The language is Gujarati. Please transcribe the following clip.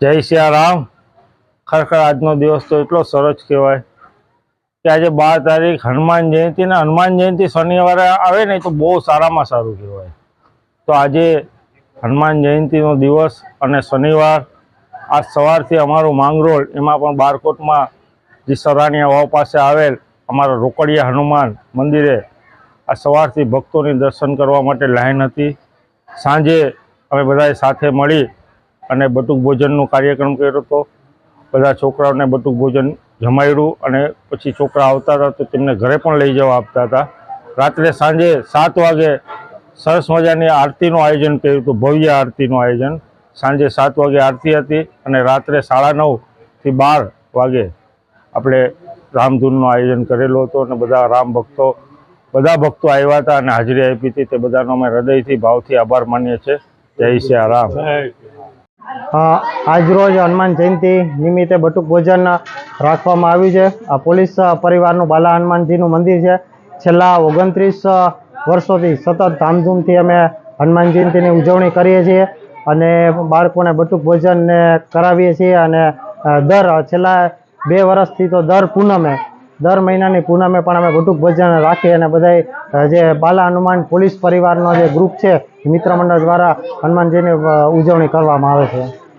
જય સિયારામ ખરેખર આજનો દિવસ તો એટલો સરસ કહેવાય કે આજે બાર તારીખ હનુમાન જયંતિ ને હનુમાન જયંતિ શનિવારે આવે ને તો બહુ સારામાં સારું કહેવાય. તો આજે હનુમાન જયંતિનો દિવસ અને શનિવાર, આજ સવારથી અમારું માંગરોળ, એમાં પણ બારકોટમાં જે સરાણીયા વાવ પાસે આવેલ અમારા રોકડિયા હનુમાન મંદિરે આ સવારથી ભક્તોની દર્શન કરવા માટે લાઈન હતી. સાંજે અમે બધાએ સાથે મળી અને બટુક ભોજનનો કાર્યક્રમ કર્યો હતો બધા છોકરાઓને બટુક ભોજન જમાડ્યું અને પછી છોકરા આવતા હતા તો તેમને ઘરે પણ લઈ જવા આપતા હતા. રાત્રે સાંજે સાત વાગે સરસ મજાની આરતીનું આયોજન કર્યું હતું, ભવ્ય આરતીનું આયોજન. સાંજે સાત વાગે આરતી હતી અને રાત્રે સાડા નવથી બાર વાગે આપણે રામધૂનનું આયોજન કરેલું હતું અને બધા રામ ભક્તો, બધા ભક્તો આવ્યા હતા અને હાજરી આપી હતી. તે બધાનો અમે હૃદયથી, ભાવથી આભાર માનીએ છીએ. જય શ્રી રામ. આજરોજ હનુમાન જયંતિ નિમિત્તે બટુક ભોજન રાખવામાં આવ્યું છે. આ પોલીસ પરિવારનું બાલા હનુમાનજીનું મંદિર છે. છેલ્લા ઓગણત્રીસ વર્ષોથી સતત ધામધૂમથી અમે હનુમાન જયંતિની ઉજવણી કરીએ છીએ અને બાળકોને બટુક ભોજનને કરાવીએ છીએ અને દર છેલ્લા બે વર્ષથી તો દર પૂનમે, દર મહિનાની પૂનમે પણ અમે બટુક ભોજન રાખીએ અને બધાય જે બાલા હનુમાન પોલીસ પરિવારનો જે ગ્રુપ છે મિત્ર મંડળ દ્વારા હનુમાનજીની ઉજવણી કરવામાં આવે છે.